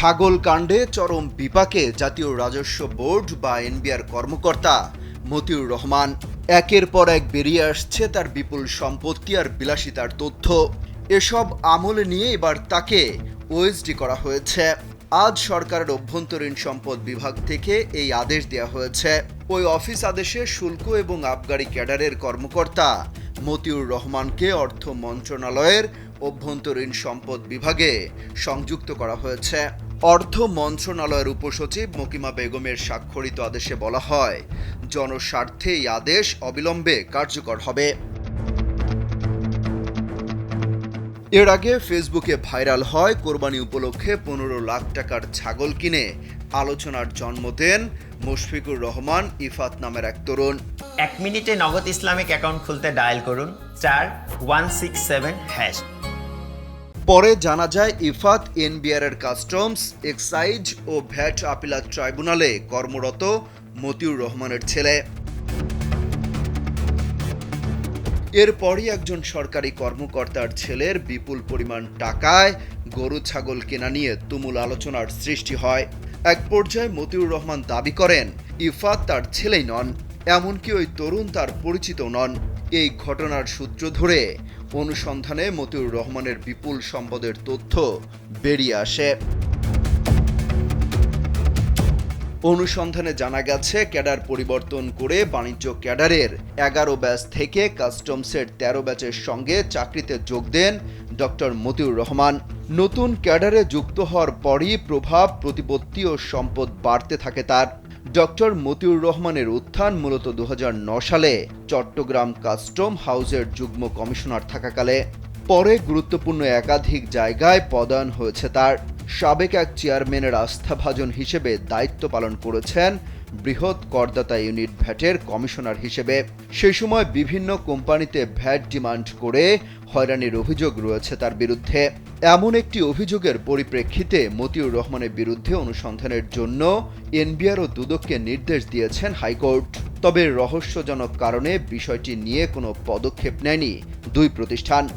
ছাগল কাণ্ডে চরম বিপাকে জাতীয় রাজস্ব বোর্ড বা এনবিআর কর্মকর্তা মতিউর রহমান। একের পর এক বেরিয়ে আসছে তার বিপুল সম্পত্তি আর বিলাসিতার তথ্য। এসব আমলে নিয়ে এবার তাকে ওএসডি করা হয়েছে। আজ সরকারের অভ্যন্তরীণ সম্পদ বিভাগ থেকে এই আদেশ দেওয়া হয়েছে। ওই অফিস আদেশে শুল্ক এবং আবগারি ক্যাডারের কর্মকর্তা মতিউর রহমানকে অর্থ মন্ত্রণালয়ের অভ্যন্তরীণ সম্পদ বিভাগে সংযুক্ত করা হয়েছে। অর্থ মন্ত্রণালয়ের উপসচিব মকিমা বেগমের স্বাক্ষরিত আদেশে বলা হয়, জনস্বার্থে এই আদেশ অবিলম্বে কার্যকর হবে। এর আগে ফেসবুকে ভাইরাল হয়, কোরবানি উপলক্ষে পনেরো লাখ টাকার ছাগল কিনে আলোচনার জন্ম দেন মুশফিকুর রহমান ইফাত নামের এক তরুণ। এক মিনিটে নগদ ইসলামিক অ্যাকাউন্ট খুলতে ডায়াল করুন, চার, ওয়ান সিক্স সেভেন, হ্যাশ। পরে জানা যায়, ইফাত এনবিআর এর কাস্টমস, এক্সাইজ ও ভ্যাট আপিলাত ট্রাইব্যুনালে কর্মরত মতিউর রহমানের ছেলে। এরপরই একজন সরকারি কর্মকর্তার ছেলের বিপুল পরিমাণ টাকায় গরু, ছাগল কেনা নিয়ে তুমুল আলোচনার সৃষ্টি হয়। এক পর্যায়ে মতিউর রহমান দাবি করেন, ইফাত তার ছেলেই নন, এমনকি ওই তরুণ তার পরিচিত নন। এই ঘটনার সূত্র ধরে অনুসন্ধানে মতিউর রহমানের বিপুল সম্পদের তথ্য বেরিয়ে আসে। অনুসন্ধানে জানা গেছে, ক্যাডার পরিবর্তন করে বাণিজ্য ক্যাডারের এগারো ব্যাচ থেকে কাস্টমসের তেরো ব্যাচের সঙ্গে চাকরিতে যোগ দেন ডক্টর মতিউর রহমান। নতুন ক্যাডারে যুক্ত হওয়ার পরই প্রভাব, প্রতিপত্তি ও সম্পদ বাড়তে থাকে তার। ডক্টর মতিউর রহমানের উত্থান মূলত দু সালে চট্টগ্রাম কাস্টম হাউসের যুগ্ম কমিশনার থাকাকালে। পরে গুরুত্বপূর্ণ একাধিক জায়গায় পদায়ন হয়েছে তার। সাবেক এক চেয়ারম্যানের আস্থাভাজন হিসেবে দায়িত্ব পালন করেছেন বৃহৎ করদাতা ইউনিট ভ্যাটের কমিশনার হিসেবে সেই সময় বিভিন্ন কোম্পানিতে ভ্যাট ডিমান্ড করে হয়রানির অভিযোগ রয়েছে তার বিরুদ্ধে। এমন একটি অভিযোগের পরিপ্রেক্ষিতে মতিউর রহমানের বিরুদ্ধে অনুসন্ধানের জন্য এনবিআর ও দুদককে নির্দেশ দিয়েছেন হাইকোর্ট। তবে রহস্যজনক কারণে বিষয়টি নিয়ে কোনো পদক্ষেপ নেয়নি দুই প্রতিষ্ঠান।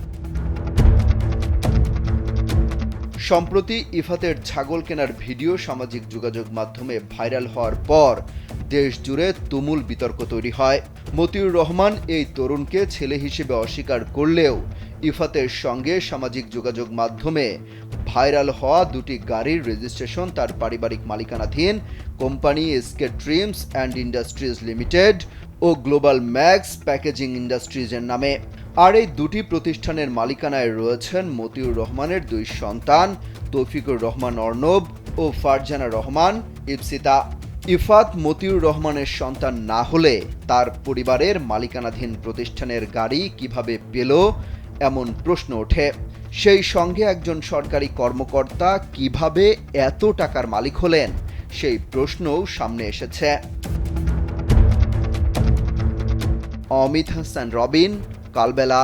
সম্প্রতি ইফাতের ছাগল কেনার ভিডিও সামাজিক যোগাযোগ মাধ্যমে ভাইরাল হওয়ার পর দেশ জুড়ে তুমুল বিতর্ক তৈরি হয়। মতিউর রহমান এই তরুণকে ছেলে হিসেবে অস্বীকার করলেও ইফাতের সঙ্গে সামাজিক যোগাযোগ মাধ্যমে ভাইরাল হওয়া দুটি গাড়ির রেজিস্ট্রেশন তার পারিবারিক মালিকানাধীন company SK Dreams and Industries Limited O global max packaging ইন্ডাস্ট্রিজের নামে। আর এই দুটি প্রতিষ্ঠানের মালিকানায় রয়েছেন মতিউর রহমানের দুই সন্তান, তৌফিকুর রহমান অর্ণব ও ফারজানা রহমান ইপসিতা ইফাত মতিউর রহমানের সন্তান না হলে তার পরিবারের মালিকানাধীন প্রতিষ্ঠানের গাড়ি কীভাবে পেল, এমন প্রশ্ন ওঠে। সেই সঙ্গে একজন সরকারি কর্মকর্তা কীভাবে এত টাকার মালিক হলেন, সেই প্রশ্নও সামনে এসেছে। অমিত হাসান, রবিন। কালবেলা